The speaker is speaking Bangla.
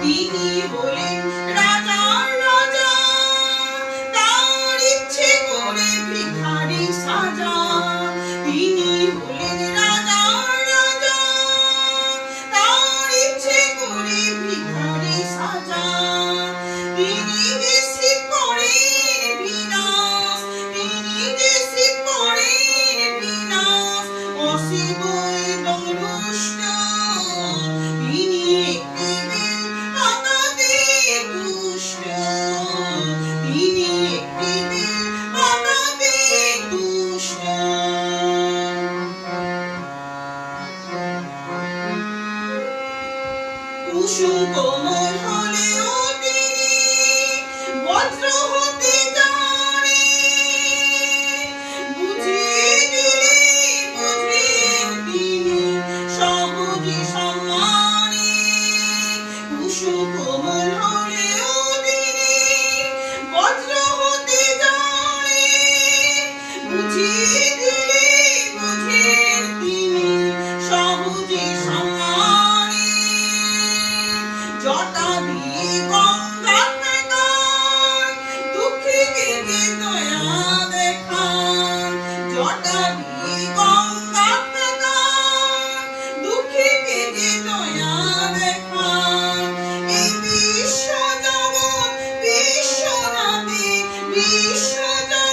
তিনি বলেন রাজার রাজা তার ইচ্ছে করে ভিখারি সাজা। তিনি সুগমন হলেও তিনি বজ্র হতে জানে। বুঝিয়ে দিলে বুঝিয়ে তিনি সহজে সম্মানে। সুগমন হলেও তিনি বজ্র হতে জানে। বুঝিয়ে দিলে sugar.